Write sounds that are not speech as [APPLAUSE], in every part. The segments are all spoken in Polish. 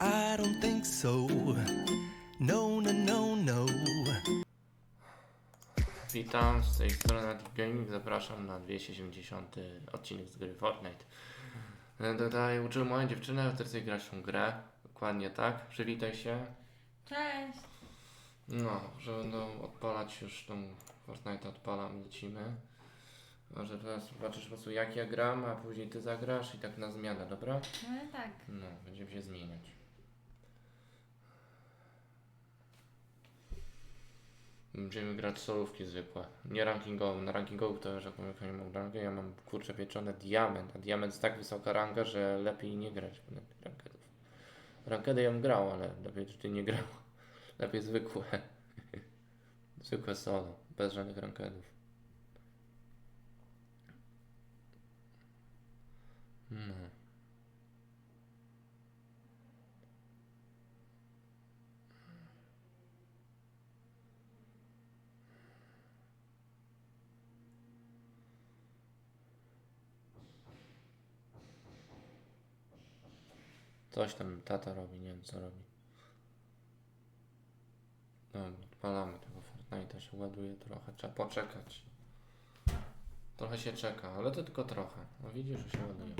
I don't think so. No, no, no, no. Witam, z tej strony Native Gaming, zapraszam na 270 odcinek z gry Fortnite. E, Tutaj uczyłem moją dziewczynę, która chce grać w tą grę, dokładnie tak, przywitaj się. Cześć! No, że będą odpalać już tą Fortnite odpalam, lecimy. Może teraz zobaczysz po prostu jak ja gram, a później ty zagrasz i tak na zmianę, dobra? No tak. No, będziemy się zmieniać. Będziemy grać solówki zwykłe, nie rankingowe. Na rankingowych to już jak mówię, nie mam rangę, ja mam kurczę pieczone diament, a diament jest tak wysoka ranga, że lepiej nie grać tych rankedów. Rankedy bym grał, ale lepiej, ty nie grał. [LAUGHS] Lepiej zwykłe. [LAUGHS] zwykłe solo, bez żadnych rankedów. No. Coś tam tata robi, nie wiem co robi. Dobra, odpalamy tego Fortnite'a, się ładuje trochę, trzeba poczekać. Trochę się czeka, ale to tylko trochę. No widzisz, że się ładuje.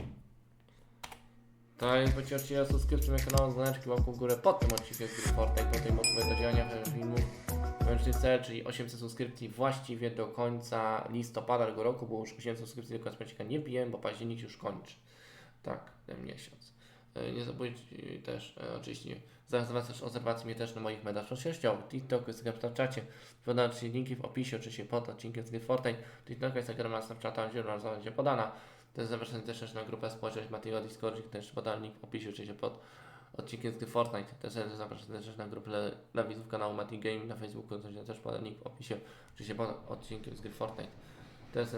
To jest pocieszcie subskrypcją na kanał znaczki łapką w górę pod tym odcinkiem gry Fortnite, do tej do działania filmów. Kończny cel, czyli 800 subskrypcji właściwie do końca listopada tego roku, bo już 800 subskrypcji do końca nie biłem, bo październik już kończy. Tak, ten miesiąc. E, Nie zabójcie też e, oczywiście zwracać obserwacji mnie też na moich mediach społecznościowych, TikTok, Instagram, Snapchacie. Podam linki w opisie, oczywiście pod odcinkiem z gry Fortnite. TikTok, Instagram, na Snapchata, źródła będzie podana. Też zapraszam też na grupę społeczność Matiego Discord, też podam link w opisie, oczywiście pod odcinkiem z gry Fortnite. Też zapraszam też na grupę dla, widzów kanału Mati Game na Facebooku, też, podam link w opisie, oczywiście pod odcinkiem z gry Fortnite. Też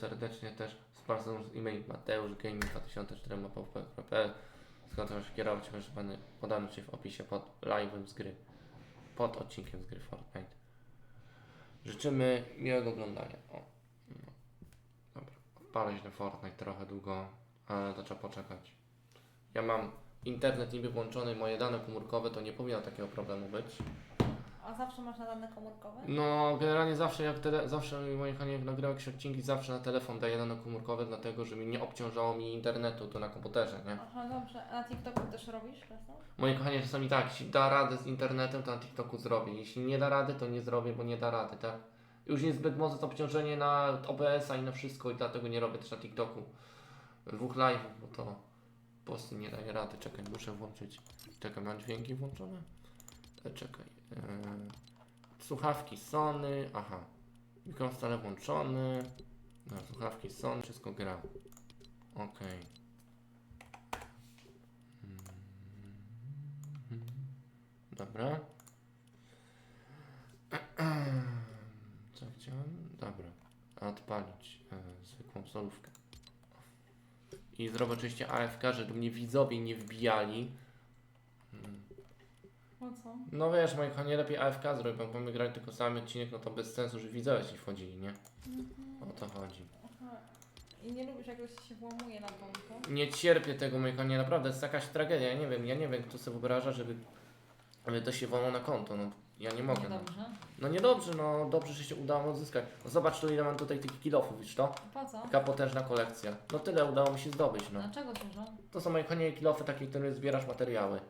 serdecznie też z e-mail mateuszgaming2004.pl skąd możesz kierować, może pany podany Ci w opisie pod live'em z gry, pod odcinkiem z gry Fortnite. Życzymy miłego oglądania. O, no. Dobra, odpalę się Fortnite trochę długo, ale to trzeba poczekać. Ja mam internet niby włączony, moje dane komórkowe, to nie powinno takiego problemu być. A zawsze masz na dane komórkowe? No, generalnie zawsze jak tele, zawsze moje jakieś odcinki, zawsze na telefon daję dane komórkowe, dlatego że mi nie obciążało mi internetu tu na komputerze, nie? Aha, dobrze. A na TikToku też robisz czasem? Moje kochanie czasami tak, jeśli da radę z internetem, to na TikToku zrobię. Jeśli nie da rady, to nie zrobię, bo nie da rady, tak? Już jest zbyt mocne to obciążenie na OBS-a i na wszystko i dlatego nie robię też na TikToku dwóch live'ów, bo to po prostu nie daje rady. Czekaj, muszę włączyć. Czekaj, mam dźwięki włączone? E, czekaj. Eee, słuchawki Sony, aha. Mikrofon stale włączony. No, słuchawki Sony, wszystko gra. Okej. Dobra. [CLEARS THROAT] Co chciałem? Dobra. Odpalić e, zwykłą solówkę. I zrobię oczywiście AFK, żeby mnie widzowie nie wbijali. No wiesz, moi kochani, lepiej AFK zrobię, bo my grali tylko sam odcinek, no to bez sensu, że widzowie ci wchodzili, nie? O to chodzi. Aha. I nie lubisz jak ktoś się włamuje na konto? Nie cierpię tego, moi kochani, naprawdę, to jest jakaś tragedia, ja nie wiem, ja nie wiem, kto sobie wyobraża, żeby, żeby to się włamał na konto, no ja nie mogę. No. Niedobrze. no niedobrze, no dobrze, że się udało odzyskać. No zobacz tu ile mam tutaj tych kilofów, widzisz to? Po co? Taka potężna kolekcja. No tyle udało mi się zdobyć, no. Dlaczego służą? To są moje kochanie kilofy takie, które zbierasz materiały.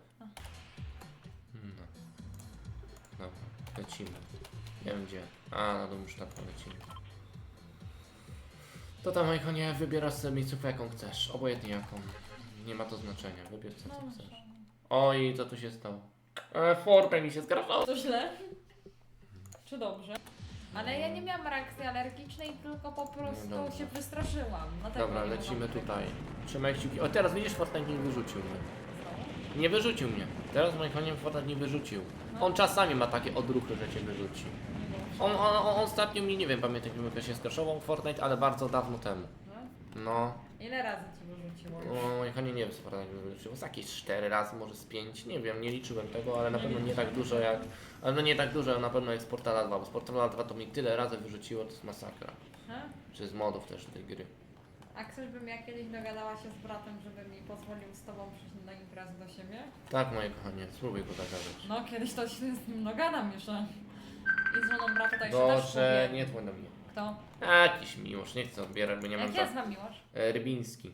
Lecimy. Nie wiem gdzie. A, na dół sztabką lecimy. To tam, kochanie, wybierasz sobie miejscówkę jaką chcesz. Obojętnie jaką. Nie ma to znaczenia. Wybierz co ty Dobrze. chcesz. Oj, co tu się stało? E, Fortnite mi się skraszało. To źle? Czy dobrze? Ale ja nie miałam reakcji alergicznej, tylko po prostu No się wystraszyłam. Dlatego Dobra, nie lecimy tutaj. Trzymaj kciuki. O, teraz widzisz, Fortnite nie wyrzucił mnie. Nie wyrzucił mnie. Teraz moim koniem Fortnite nie wyrzucił. On czasami ma takie odruchy, że cię wyrzuci. On, on, on, ostatnio mi, nie wiem, pamiętam, jak się skraszował Fortnite, ale bardzo dawno temu. No. No, Ile razy ci wyrzuciło? no koniem nie wiem, co Fortnite mi wyrzucił. Z jakieś 4 razy, może z 5, nie wiem, nie liczyłem tego, ale na pewno nie tak dużo jak... Ale no nie tak dużo, na pewno jak z Portala 2, bo z Portala 2 to mi tyle razy wyrzuciło, to jest masakra. Czy z modów też tej gry. A ktoś bym ja kiedyś dogadała się z bratem, żeby mi pozwolił z tobą przyjść na imprezę do siebie? Tak, moje kochanie, spróbuj go zagadać. No, kiedyś to się z nim dogadam jeszcze. I z żoną brata to jeszcze też Boże, nie dzwoń do mnie. Kto? A, jakiś miłość, nie chcę odbierać, bo nie mam Jak za... jest wam miłość? E, Rybiński.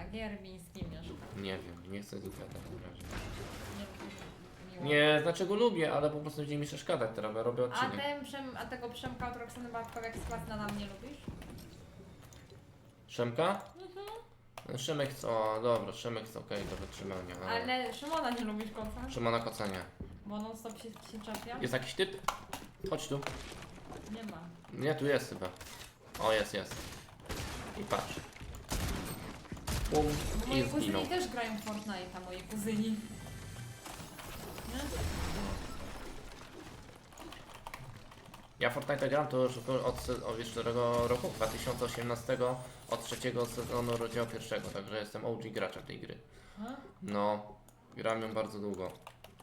A Gierbiński mieszka. Nie wiem, nie chcę z nim gadać na razie. Nie, miło. Nie, znaczy go lubię, ale po prostu będzie mi przeszkadzać teraz, bo robię A, odcinek. ten, Przem, a tego Przemka od Roxany Babkowiak z Klasna nam nie lubisz? Szemka? Mhm. No, Szymek, o dobra, Szymek jest okej do wytrzymania, ale... Ale Szymona nie lubisz końca? Szymona Kocenia. Bo non stop się, się czepia? Jest jakiś typ? Chodź tu. Nie ma. Nie, tu jest chyba. O, jest, jest. I patrz. Bum, Bo i moi zginął. kuzyni też grają w Fortnite'a, moi kuzyni. Nie? Ja Fortnite gram to już od, od tego roku, 2018, od trzeciego sezonu rozdziału pierwszego, także jestem OG graczem tej gry. No, gram ją bardzo długo.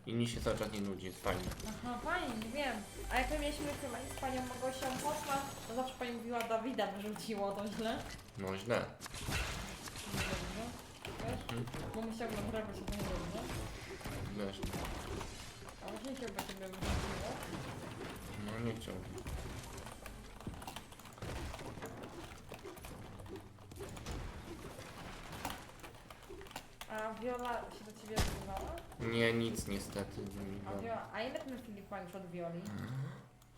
I mi się cały czas nie nudzi, jest fajnie. Aha, fajnie, nie wiem. A jak my mieliśmy chyba z panią Mogosią Hoffman, to zawsze pani mówiła Dawida wyrzuciło, to źle. No źle. Wiesz? Bo musiał naprawiać się to nie dobrze. Wiesz, A właśnie chciałby ciebie wyrzuciło. no nie chciałbym. A Viola się do ciebie odzywała? Nie, nic niestety. A, Viola, a ile ten Filip ma już od Violi?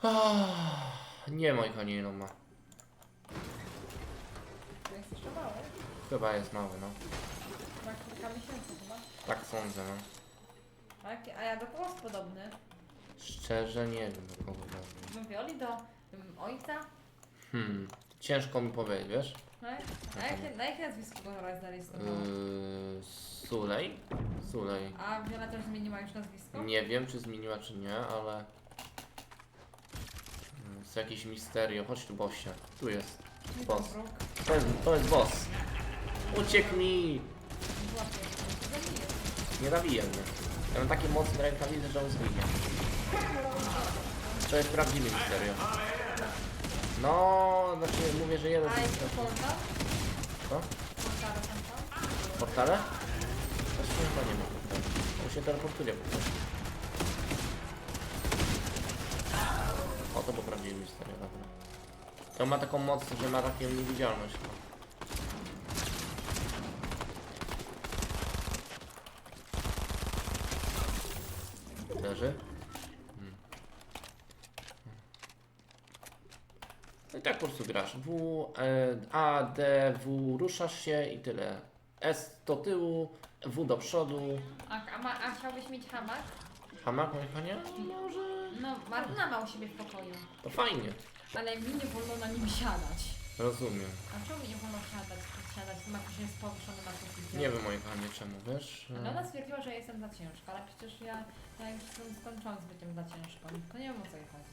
Ah, Nie, moi kochani, no ma. To jest jeszcze mały. Chyba jest mały, no. Ma kilka miesięcy chyba. Tak sądzę, no. A, jak, a ja do kogo jest podobny? Szczerze nie wiem do kogo nazwać. Do Violi? Do um, ojca? Hmm, ciężko mi powiedzieć, wiesz? A jakie, na jakie nazwisko go teraz zarejestrowała? Yy, Sulej? Sulej. A Viola też zmieniła już nazwisko? Nie wiem, czy zmieniła, czy nie, ale... Mm, Jest jakieś misterio. Chodź tu, bossie. Tu jest. Nie boss. To jest, to jest boss. Uciekł mi! Zabiję. Nie zabije mnie. Ja mam takie mocne rękawice, że on zginie. To jest prawdziwy misterio. No, znaczy mówię, że jeden A jest to. Polka? Co? Polka do tamta? Portale? Też chyba nie ma portale. On się teleportuje po prostu. O, to był prawdziwy misterio, dobra. To ma taką moc, że ma taką niewidzialność. Leży? Hmm. No i tak po prostu grasz. W, e, A, D, W, ruszasz się i tyle. S do tyłu, W do przodu. A, a, ma, a chciałbyś mieć hamak? Hamak, moje konie? Może. No, Martyna ma u siebie w pokoju. To fajnie. Ale mi nie wolno na nim siadać. Rozumiem. A czemu mi nie wolno siadać? Siadać, to ma ktoś jest powieszony na suficie. Nie wiem, moje kochanie, czemu, wiesz? Ale ona stwierdziła, że jestem za ciężka, ale przecież ja, ja już jestem skończona z byciem za ciężką. To nie wiem o co jej chodzi.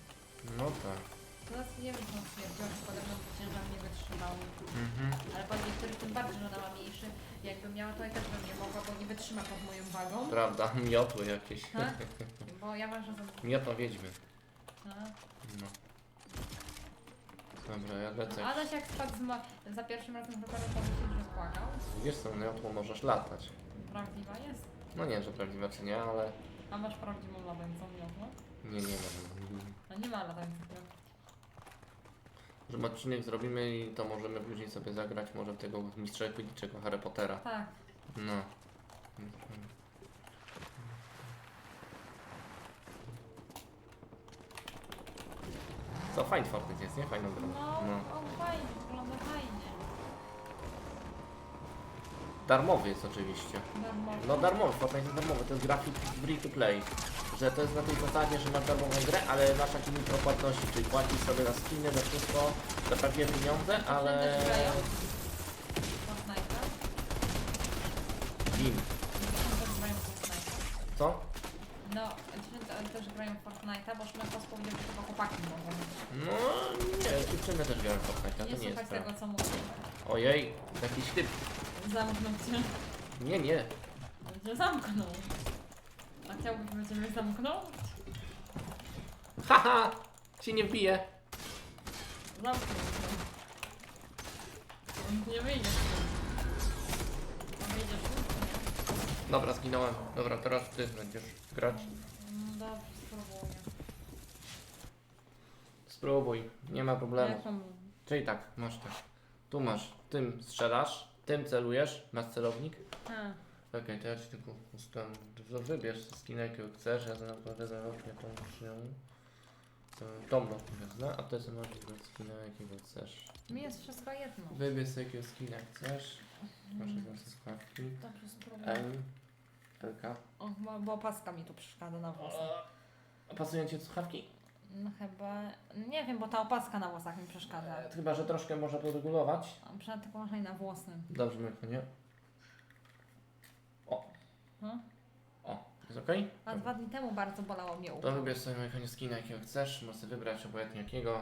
No tak. Teraz nie wiem, co ona stwierdziła, że podobno by ciężar nie wytrzymał. Mhm. Ale pan niektórych tym bardziej, że ona ma mniejszy. Jakbym miała, to i też bym nie mogła, bo nie wytrzyma pod moją wagą. Prawda, [LAUGHS] miotły jakieś. Tak? Bo ja ważę za... Miotła wiedźmy. A. No. Dobra, ja lecę. Adaś jak spadł z ma- za pierwszym razem w rowerze, to myślę, że płakał. Wiesz co, miotłą możesz latać. Prawdziwa jest. No nie, że prawdziwe czy nie, ale... A masz prawdziwą latającą miotłę? Nie, nie wiem. A nie ma latających miotł. Że odcinek zrobimy i to możemy później sobie zagrać może w tego mistrza Quidditchego Harry Pottera. Tak. No. Co, fajny Fortnite jest, nie? Fajną grą. No, No. o, fajnie, wygląda fajnie. Darmowy jest oczywiście. Darmowo. No darmowy, Fortnite jest darmowy, to jest grafik free to play. Że to jest na tej zasadzie, że masz darmową grę, ale masz takie mikropłatności, czyli płacisz sobie za skiny, za wszystko, za prawdziwe pieniądze, ale... Fortnite'a? Win. Fortnite'a. Co? No, dziewczyny te- też grają w Fortnite'a, bo Szymon powiedział, że chyba chłopaki mogą. No nie, dziewczyny też grają w Fortnite, Nie to nie jest słuchać prawda. tego, co mówię. Ojej, jakiś typ. Zamknął cię. Nie, nie. Będzie zamknął. A chciałbyś, żeby cię zamknął? Haha! Się nie wbije. Zamknął cię. Nie wyjdziesz. Nie wyjdziesz. Nie. Dobra, zginąłem. Dobra, teraz ty będziesz grać. No dobrze, spróbuję. Spróbuj, nie ma problemu. Jak mam... Czyli tak, masz tak. Tu masz, tym strzelasz, tym celujesz, masz celownik. A, Okej, to ja ci tylko ustawiam. To Wybierz skinę jakiego chcesz, ja wezmę właśnie tą szyją. Tą wezmę, a ty sobie masz wybrać skinę jakiego chcesz. mi jest wszystko jedno. Wybierz sobie jakiego skina chcesz. Masz Mm, te słuchawki. Dobrze, spróbuję. M, LK. O, bo, bo paska mi tu przeszkadza na włosach. A pasują ci słuchawki? No chyba... Nie wiem, bo ta opaska na włosach mi przeszkadza. E, Chyba, że troszkę można podregulować. A przynajmniej tylko można i na włosnym. Dobrze, Myko, nie? O, No. o, jest okej? A dwa dni temu bardzo bolało mnie To ucho. wybierz sobie Myko, skina jakiego chcesz. Możesz sobie wybrać obojętnie jakiego.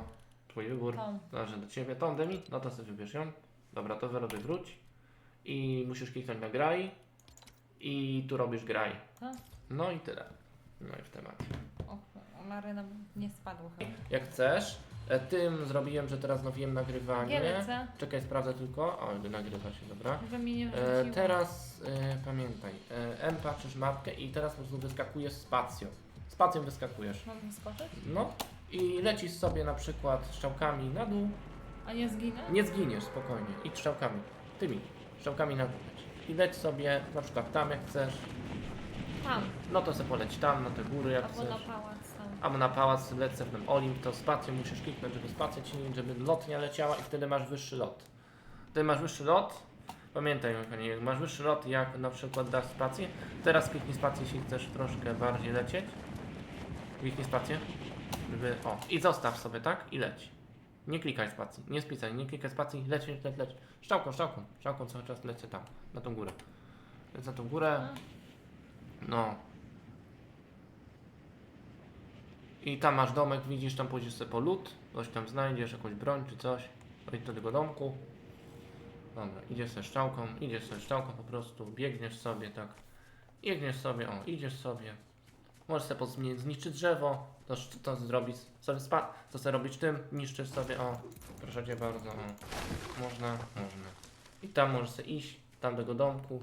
Twój wybór. Należy do ciebie. Tą Demi? No to sobie wybierz ją. Dobra, to wyrobię wróć. I musisz kliknąć na graj. I tu robisz graj. Tak? No i tyle. No i w temacie. O, Maryna nie spadło chyba. Jak chcesz. E, Tym zrobiłem, że teraz nowiłem nagrywanie. Czekaj, sprawdzę tylko. O, nagrywa się, dobra. E, teraz e, pamiętaj. E, M patrzysz mapkę i teraz po prostu wyskakujesz spacją. Spacją wyskakujesz. Mam wyskoczyć? No i lecisz sobie na przykład strzałkami na dół. A nie zginę? Nie zginiesz spokojnie. Idź strzałkami. Tymi. Strzałkami na dół leć. I leć sobie na przykład tam jak chcesz. Tam. No to sobie poleć tam, na te góry jak Albo na chcesz. pałac tam. Albo na pałac lecę w ten Olimp, to spacją musisz kliknąć, żeby spacja ci, żeby lotnia leciała i wtedy masz wyższy lot. Wtedy masz wyższy lot. Pamiętaj, kochanie, jak masz wyższy lot, jak na przykład dasz spację, teraz kliknij spację, jeśli chcesz troszkę bardziej lecieć. Kliknij spację, żeby, o, i zostaw sobie, tak? I leć. Nie klikaj spacji, nie spisaj, nie klikaj spacji, leć, leć, leć, leć. Szczałką, szczałką, szczałką cały czas lecę tam, na tą górę. Lec na tą górę, no. I tam masz domek, widzisz, tam pójdziesz sobie po lód, coś tam znajdziesz, jakąś broń czy coś. Idź do tego domku. Dobra, idziesz sobie szczałką, idziesz sobie szczałką po prostu, biegniesz sobie tak. Biegniesz sobie, o, idziesz sobie. Możesz sobie pozmi- zniszczyć drzewo, to, to zrobić sobie spa, to sobie robić tym, niszczysz sobie, o, proszę cię bardzo, o. Można, można. I tam możesz sobie iść, tam do tego domku.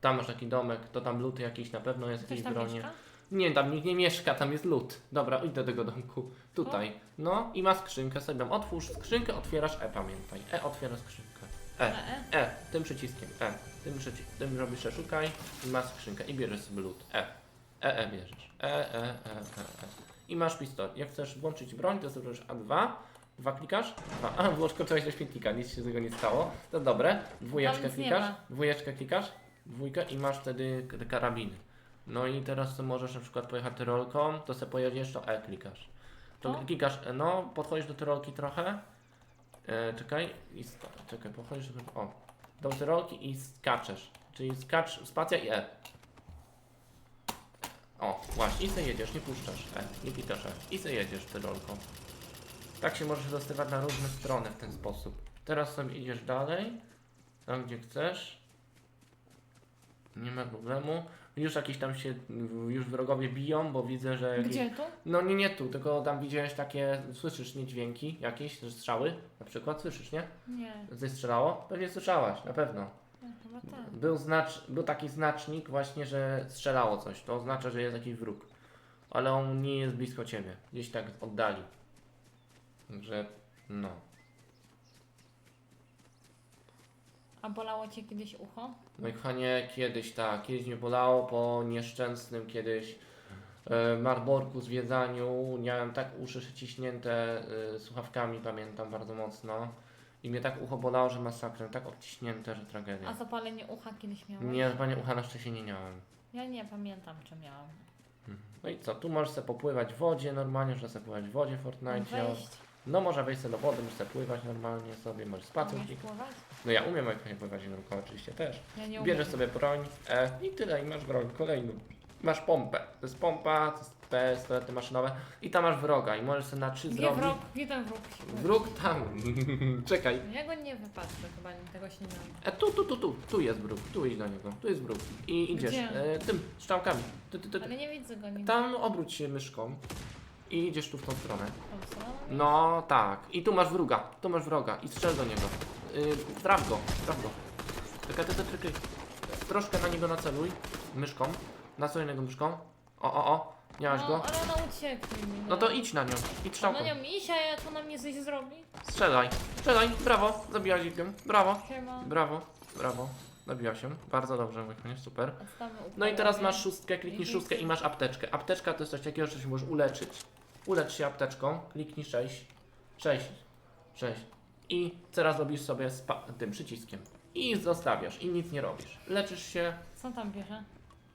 Tam masz taki domek, to tam luty jakiś na pewno jest, Ktoś jakieś tam bronie. mieszka? Nie, tam nikt nie mieszka, tam jest lód. Dobra, idź do tego domku. Tutaj. No i ma skrzynkę sobie tam. Otwórz skrzynkę, otwierasz E, pamiętaj. E otwiera skrzynkę. E, E, e. E, tym przyciskiem. E. Tym, przyci tym robisz szukaj i masz skrzynkę i bierzesz sobie lód. E. E, E bierzesz. E, E, E, E, E. I masz pistolet. Jak chcesz włączyć broń, to sobie robisz A2. Dwa klikasz? Dwa. A, włożkoczyłeś do śmietnika, nic się z tego nie stało. To dobre. Dwójeczkę Tam nic nie klikasz. ma. Dwójeczkę klikasz. Dwójkę i masz wtedy k- karabiny. No i teraz to możesz na przykład pojechać tyrolką, to sobie pojedziesz, to E klikasz. To O. klikasz, E, no, podchodzisz do tyrolki trochę. E, czekaj, i czekaj, podchodzisz do, o, do tyrolki i skaczesz. Czyli skacz, spacja i E. O, właśnie, i sobie jedziesz, nie puszczasz E, nie klikasz E. I sobie jedziesz tyrolką. Tak się możesz dostawać na różne strony w ten sposób. Teraz sobie idziesz dalej, tam gdzie chcesz. Nie ma problemu. Już jakieś tam się, już wrogowie biją, bo widzę, że... Jakieś... Gdzie tu? No nie, nie tu, tylko tam widziałeś takie, słyszysz nie dźwięki jakieś, że strzały na przykład, słyszysz, nie? Nie. Coś strzelało? Pewnie słyszałaś, na pewno. No, chyba tak. Był, znacz, był taki znacznik właśnie, że strzelało coś, to oznacza, że jest jakiś wróg. Ale on nie jest blisko ciebie, gdzieś tak oddali. Także, no. A bolało cię kiedyś ucho? No i kochanie, kiedyś tak, kiedyś mnie bolało po nieszczęsnym kiedyś e, Marborku zwiedzaniu. Miałem tak uszy ściśnięte e, słuchawkami, pamiętam bardzo mocno. I mnie tak ucho bolało, że masakra, tak obciśnięte, że tragedia. A zapalenie ucha kiedyś miałeś? Nie, panie ucha na szczęście nie miałem. Ja nie pamiętam, czy miałam. No i co, tu możesz sobie popływać w wodzie normalnie, można sobie pływać w wodzie w Fortnite. Wejść. No można wejść sobie do wody, możesz sobie pływać normalnie sobie, możesz Umiesz pływać? No ja umiem jak pływać nurkowo oczywiście też. Ja nie umiem. Bierzesz sobie broń E i tyle, i masz broń kolejną. Masz pompę. To jest pompa, to jest pistolety maszynowe i tam masz wroga i możesz sobie na trzy Gdzie zrobić. wróg? Gdzie ten wróg? Wróg tam. [LAUGHS] Czekaj. Ja go nie wypatrzę, chyba tego się nie mam. E, tu, tu, tu, tu. Tu jest wróg. Tu idź do niego. Tu jest wróg. I idziesz Gdzie? e, tym strzałkami. Tu, tu, tu, tu. Ale nie widzę go. Tam obróć się myszką i idziesz tu w tą stronę. No tak. I tu masz wroga. Tu masz wroga i strzel do niego. Yy, traf go, traf go. Czekaj, czekaj, czekaj. Troszkę na niego naceluj. Myszką. Naceluj na niego myszką. O, o, o. Miałaś no, go? ale ona ucieknie mi. No to idź na nią. Idź No strzałką. nią iść, a ja- to na mnie coś zrobi? Strzelaj. Strzelaj. Brawo. Zabiłaś ją. Brawo. Siema. Brawo. Brawo. Zabiła się. Bardzo dobrze, Wojtku, super. No i teraz masz szóstkę, kliknij szóstkę i masz apteczkę. Apteczka to jest coś takiego, że się możesz uleczyć. Ulecz się apteczką, kliknij 6. 6. 6. I teraz robisz sobie z tym przyciskiem. I zostawiasz i nic nie robisz. Leczysz się. Co tam bierze?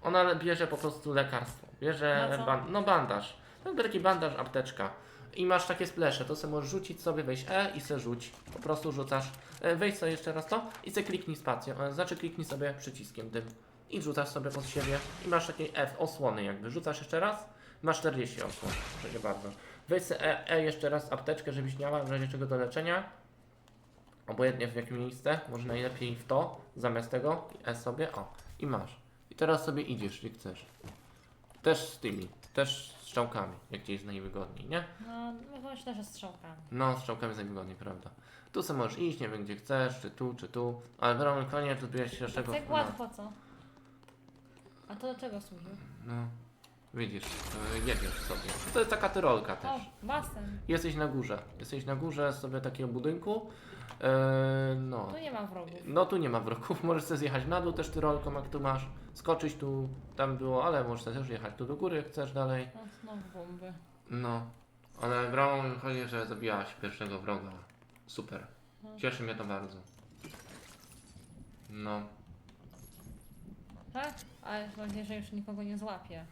Ona bierze po prostu lekarstwo. Bierze Na co? ban- no bandaż. To jest taki bandaż, apteczka. I masz takie splesze, to sobie możesz rzucić sobie, wejść E i se rzuć. Po prostu rzucasz. E, sobie jeszcze raz to i se kliknij spacją. E, znaczy kliknij sobie przyciskiem tym. I rzucasz sobie pod siebie. I masz takie F, osłony jakby. Rzucasz jeszcze raz, masz 40 osłon. Proszę bardzo. Sobie E, e jeszcze raz apteczkę, żebyś miała w razie czego do leczenia. Obojętnie w jakie miejsce, może najlepiej w to, zamiast tego, E sobie, o, i masz. I teraz sobie idziesz, jeśli chcesz. Też z tymi, też z strzałkami, jak ci jest najwygodniej, nie? No, no myślę, że strzałkami. No, z strzałkami jest najwygodniej, prawda? Tu sobie możesz iść, nie wiem gdzie chcesz, czy tu, czy tu, ale w koniec to bierzesz się czego. Tak łatwo, co? A to do czego służy? No, widzisz, yy, jedziesz sobie. To jest taka tyrolka O, też. basen. Jesteś na górze, jesteś na górze sobie takiego budynku, yy, no. Tu nie ma wrogów. No tu nie ma wroków, [LAUGHS] możesz sobie zjechać na dół też tyrolką jak tu masz, skoczyć tu, tam było, ale możesz też jechać tu do góry jak chcesz dalej. No, znowu bomby. No, ale bramą chodzi, że zabijałaś pierwszego wroga. Super. Cieszy mnie to bardzo. No, Tak? Ale mam nadzieję, że już nikogo nie złapie.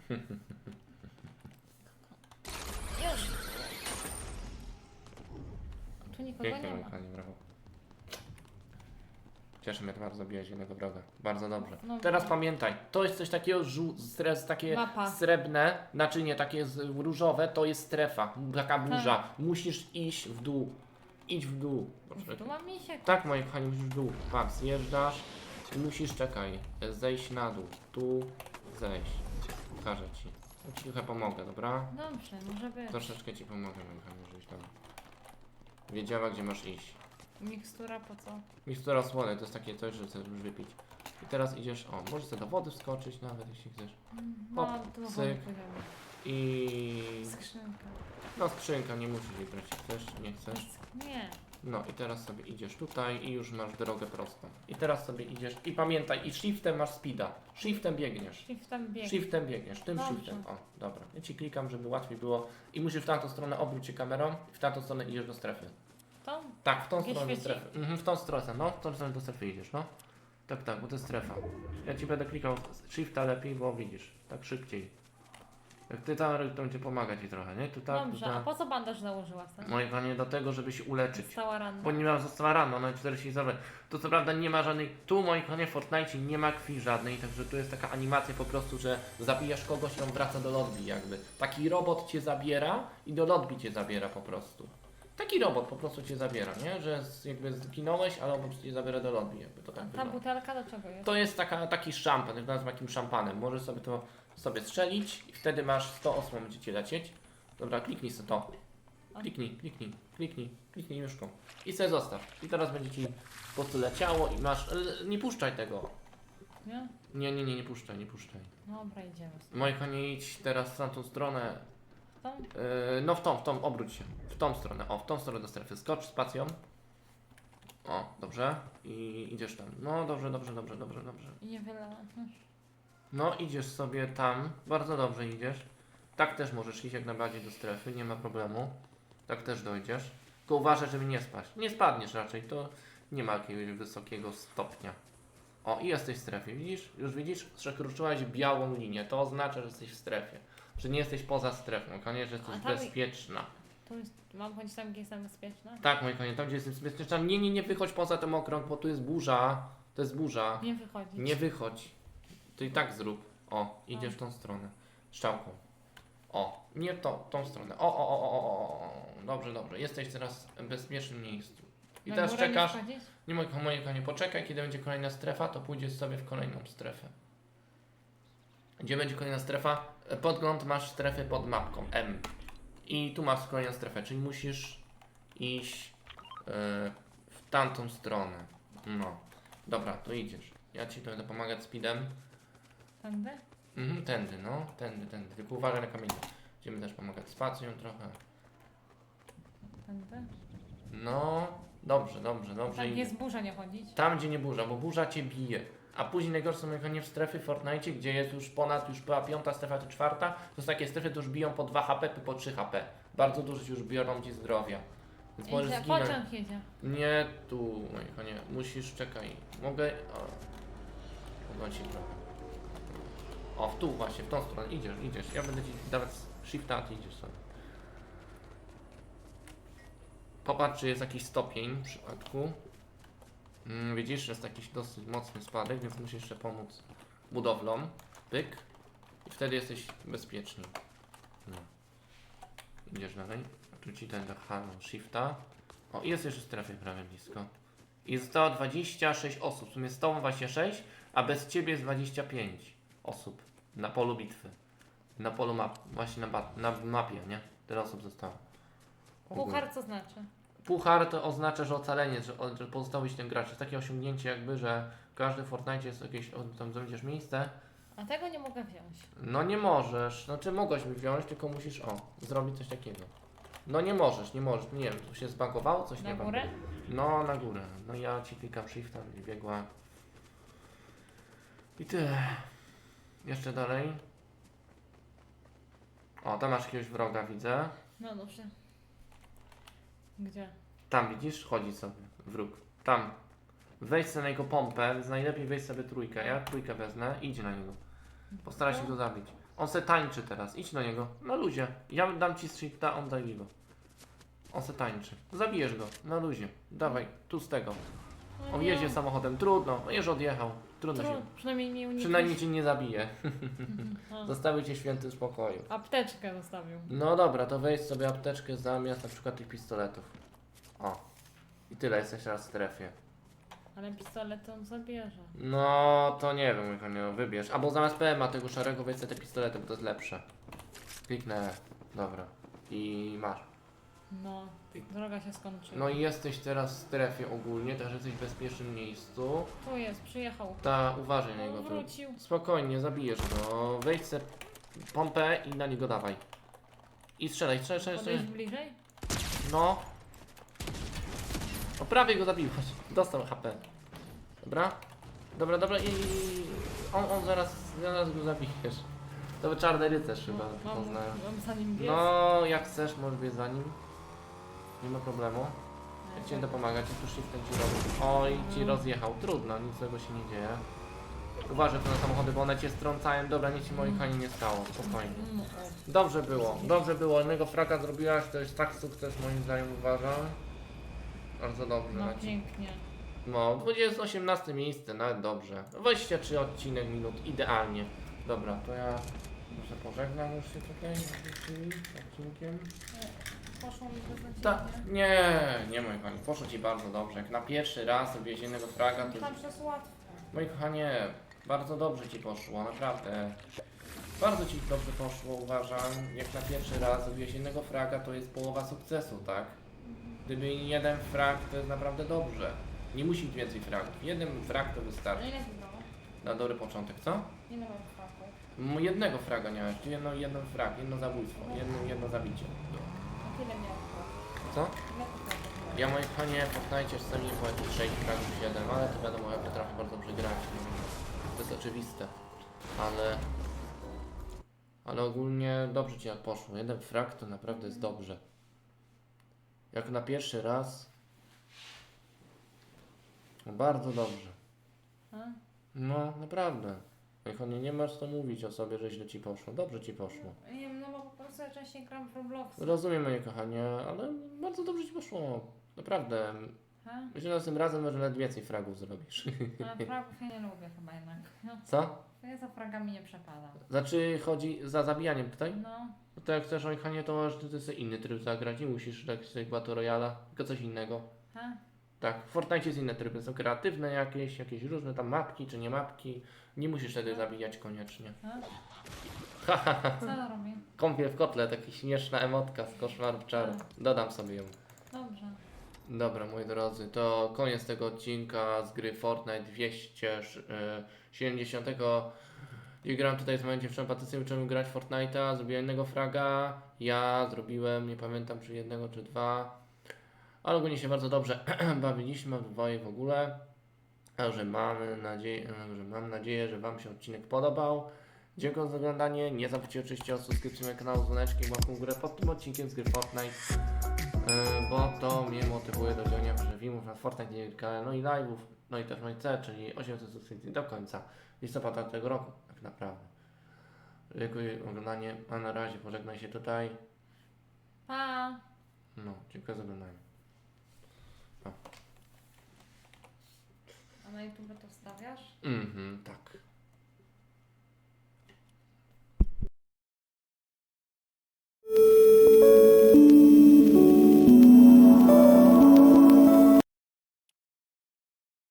Już! [LAUGHS] Tu nikogo pięknie nie ma. Pani, brawo. Cieszy mnie to bardzo, zabijaś jednego wroga. Bardzo dobrze. No, Teraz no. pamiętaj, to jest coś takiego, żół- stres, takie Mapa. srebrne, naczynie takie z- różowe, to jest strefa, taka Tak. burza. Musisz iść w dół. Idź w dół. Proszę. Tu mam misiek. Tak, moi kochani, musisz w dół. Patrz, zjeżdżasz musisz, czekaj, zejść na dół. Tu zejść. Pokażę ci. Ja ci trochę pomogę, dobra? Dobrze, może być. Troszeczkę ci pomogę, moi kochani, żebyś tam wiedziała, gdzie masz iść. Mikstura po co? Mikstura słony to jest takie coś, że chcesz już wypić. I teraz idziesz, o, możesz sobie do wody wskoczyć nawet, jeśli chcesz. No, Hop, tu cyk. wody poziomy. I... Skrzynka. No skrzynka, nie musisz jej brać, chcesz, nie chcesz. Nie. No i teraz sobie idziesz tutaj i już masz drogę prostą. I teraz sobie idziesz i pamiętaj, i shiftem masz speeda. Shiftem biegniesz. Shiftem bieg. Shiftem biegniesz, tym Dobrze. shiftem. O, dobra. Ja ci klikam, żeby łatwiej było. I musisz w tamtą stronę obrócić się kamerą i w tamtą stronę idziesz do strefy. To? Tak, w tą Gdzie stronę do świeci? strefy. Mhm, w tą stronę, no, w tą stronę do strefy idziesz, no. Tak, tak, bo to jest strefa. Ja ci będę klikał shifta lepiej, bo widzisz, tak szybciej. Jak ty tam, to będzie pomagać ci trochę, nie? Tu tak, tu Dobrze, a tak. po co bandaż założyła sam? Moje kochanie, do tego, żeby się uleczyć. Stała ranna. Ponieważ została rano, no i 40 zabrać. To co prawda nie ma żadnej. Tu moi kochanie w Fortnite nie ma krwi żadnej, także tu jest taka animacja po prostu, że zabijasz kogoś i on wraca do lobby jakby. Taki robot cię zabiera i do lobby cię zabiera po prostu. Taki robot po prostu cię zabiera, nie? Że z, jakby zginąłeś, ale on po prostu cię zabiera do lobby jakby to tak Ta wygląda. butelka do czego jest? To jest taka, taki szampan, jak nazywam takim szampanem. Możesz sobie to sobie strzelić i wtedy masz 100 osłon będzie ci lecieć. Dobra, kliknij sobie to. Kliknij, kliknij, kliknij, kliknij myszką. I sobie zostaw. I teraz będzie ci po prostu leciało i masz. ale Nie puszczaj tego. Nie? Nie, nie, nie, nie puszczaj, nie puszczaj. Dobra, idziemy. Moje konie idź teraz w tamtą stronę. Tam? Yy, no w tą, w tą, obróć się. W tą stronę, o, w tą stronę do strefy. Skocz spacją. O, dobrze. I idziesz tam. No dobrze, dobrze, dobrze, dobrze, dobrze. I nie wylała. No, idziesz sobie tam, bardzo dobrze idziesz. Tak też możesz iść jak najbardziej do strefy, nie ma problemu. Tak też dojdziesz. Tylko uważaj, żeby nie spaść. Nie spadniesz raczej, to nie ma jakiegoś wysokiego stopnia. O, i jesteś w strefie, widzisz? Już widzisz, przekroczyłaś białą linię. To oznacza, że jesteś w strefie. Że nie jesteś poza strefą, konie, że jesteś A tam- bezpieczna. Tu jest, mam chodzić tam, gdzie jestem bezpieczna? Tak, moi konie, tam gdzie jesteś bezpieczna. Nie, nie, nie wychodź poza ten okrąg, bo tu jest burza. To jest burza. Nie wychodzić. Nie wychodź. To i tak zrób. O, idziesz w tą stronę. Strzałką. O, nie to, tą stronę. O, o, o, o, o, o. Dobrze, dobrze. Jesteś teraz w bezpiecznym miejscu. I Na teraz górę czekasz. Nie wchodzić? Nie moje konie, poczekaj, kiedy będzie kolejna strefa, to pójdziesz sobie w kolejną strefę. Gdzie będzie kolejna strefa? Podgląd masz strefy pod mapką M. I tu masz kolejną strefę, czyli musisz iść e, w tamtą stronę. No. Dobra, to idziesz. Ja ci będę pomagać speedem. Tędy? Mhm, tędy, no. Tędy, tędy. Tylko uważaj na kamienie. Będziemy też pomagać spacją trochę. Tędy? No, dobrze, dobrze, dobrze. Tak idzie. jest burza nie chodzić. Tam, gdzie nie burza, bo burza cię bije. A później najgorsze są jak nie w strefy w Fortnite, gdzie jest już ponad, już była piąta strefa czy czwarta, to są takie strefy, to już biją po 2 HP, po 3 HP. Bardzo dużo ci już biorą ci zdrowia. Więc możesz Jedzie, zginąć. pociąg jedzie. Nie tu, moje konie. Musisz, czekaj. Mogę... O. Mogę ci trochę. O, w tu właśnie, w tą stronę. Idziesz, idziesz. Ja będę ci dawać shifta, ty idziesz sobie. Popatrz, czy jest jakiś stopień w przypadku. Mm, widzisz, że jest jakiś dosyć mocny spadek, więc musisz jeszcze pomóc budowlom. Pyk. I wtedy jesteś bezpieczni. No. Idziesz dalej. Tu ci ten halo shifta. O, jest jeszcze strefy prawie blisko. I zostało 26 osób. W sumie z tobą 26, a bez ciebie jest 25 osób na polu bitwy. Na polu map, właśnie na, ba- na mapie, nie? Tyle osób zostało. Ogólnie. Puchar co znaczy? Puchar to oznacza, że ocalenie, że, o- że pozostałeś ten gracz. jest takie osiągnięcie jakby, że w każdym Fortnite jest jakieś, o, tam znajdziesz miejsce. A tego nie mogę wziąć. No nie możesz, znaczy mogłeś mi wziąć, tylko musisz, o, zrobić coś takiego. No nie możesz, nie możesz, nie wiem, tu się zbagowało, coś Na nie wiem. górę? No, na górę. No ja ci klikam shifta i biegła. I tyle. Jeszcze dalej. O, tam masz jakiegoś wroga, widzę. No dobrze. Gdzie? Tam widzisz, chodzi sobie wróg. Tam. Wejdź sobie na jego pompę, więc najlepiej weź sobie trójkę. Ja trójkę wezmę, idź na niego. Postaraj się go zabić. On se tańczy teraz, idź na niego. Na luzie. Ja dam ci shifta, on daj go. On se tańczy. Zabijesz go, na luzie. Dawaj, tu z tego. No On nie. jedzie samochodem, trudno, no już odjechał. Trudno się. Trud, przynajmniej nie unikniesz. Przynajmniej cię nie zabije. [LAUGHS] A, Zostawił cię w świętym spokoju. Apteczkę zostawił. No dobra, to weź sobie apteczkę zamiast na przykład tych pistoletów. O. I tyle, jesteś raz w strefie. Ale pistolet on zabierze. No to nie wiem, jak nie wybierz. Albo zamiast PMA tego szarego weź sobie te pistolety, bo to jest lepsze. Kliknę. Dobra. I masz. No, droga się skończyła. No i jesteś teraz w strefie ogólnie, także jesteś w bezpiecznym miejscu. Tu jest, przyjechał. Ta, uważaj na niego On tu. wrócił. Spokojnie, zabijesz go. Wejdź se pompę i na niego dawaj. I strzelaj, strzelaj, strzelaj, Podejść strzelaj. bliżej? No. O, prawie go zabiłeś. Dostał HP. Dobra? Dobra, dobra i... On, on zaraz, zaraz go zabijesz. To był czarny rycerz chyba, No, mam, poznaję. mam za nim biec. No, jak chcesz, możesz biec za nim. Nie ma problemu. Ja ci będę pomagać, tu shiftem ci robię. Oj, ci rozjechał. Trudno, nic złego się nie dzieje. Uważaj tu na samochody, bo one cię strącają. Dobra, nic ci moich ani nie stało. Spokojnie. Mm. Dobrze było, dobrze było. Jednego fraka zrobiłaś, to jest tak sukces moim zdaniem uważam. Bardzo dobrze. No pięknie. No, 20, 18 miejsce, nawet dobrze. 23 odcinek minut, idealnie. Dobra, to ja muszę pożegnam już się tutaj z tym odcinkiem. Poszło mi Tak, nie, nie moi kochani, poszło Ci bardzo dobrze. Jak na pierwszy raz zrobiłeś jednego fraga, to... Tam przez łatwo. Moi kochanie, bardzo dobrze Ci poszło, naprawdę. Bardzo Ci dobrze poszło, uważam. Jak na pierwszy raz zrobiłeś jednego fraga, to jest połowa sukcesu, tak? Gdyby jeden frag, to jest naprawdę dobrze. Nie musi być więcej fragów. Jeden frag to wystarczy. ile wydało? Na dobry początek, co? Ile? M- Jednego fraga miałeś, czyli jedno, jedno frag, jedno zabójstwo, jedno, jedno zabicie. A tyle miałem faków. Co? Ja moje kochanie w Fortnite czasami nie jakieś 6 fragów, 7, ale to wiadomo, ja potrafię bardzo dobrze grać. To jest oczywiste. Ale... Ale ogólnie dobrze Ci jak poszło. Jeden frag to naprawdę jest dobrze. Jak na pierwszy raz... No bardzo dobrze. No, naprawdę. On nie masz co mówić o sobie, że źle ci poszło. Dobrze ci poszło. Nie wiem, no bo po prostu ja częściej gram w Roblox. Rozumiem moje kochanie, ale bardzo dobrze ci poszło. Naprawdę. Ha? Myślę, że następnym razem może nawet więcej fragów zrobisz. [LAUGHS] Ale [LAUGHS] fragów ja nie lubię chyba jednak. No, Co? ja za fragami nie przepadam. Znaczy chodzi za zabijaniem tutaj? No, No to jak chcesz moje kochanie, to możesz ty sobie inny tryb zagrać. Nie musisz tak sobie Battle Royala, tylko coś innego. ha? Tak, w Fortnite jest inne tryby, są kreatywne jakieś, jakieś różne tam mapki czy nie mapki. Nie musisz wtedy zabijać koniecznie. Co robi? Kąpiel w kotle, taka śmieszna emotka z koszmaru czaru. Dodam sobie ją. Dobrze. Dobra, moi drodzy, to koniec tego odcinka z gry Fortnite 270. I gram tutaj z moją dziewczyną Patrycją, uczymy grać Fortnite'a, zrobiłem jednego fraga, ja zrobiłem, nie pamiętam czy jednego czy dwa, ale ogólnie się bardzo dobrze [CLEARS THROAT] bawiliśmy obydwoje w ogóle. Także mamy nadzieję, że mam nadzieję, że Wam się odcinek podobał. Dziękuję za oglądanie. Nie zapomnijcie oczywiście o subskrypcji kanału z dzwoneczkiem, łapką w górę pod tym odcinkiem z gry Fortnite, yy, bo to mnie motywuje do działania filmów na Fortnite, nie tylko, no i live'ów, no i też cel, czyli 800 subskrypcji do końca listopada tego roku, tak naprawdę. Dziękuję za oglądanie, a na razie pożegnaj się tutaj. Pa! No, dziękuję za oglądanie. A na YouTube to wstawiasz? Mhm, tak.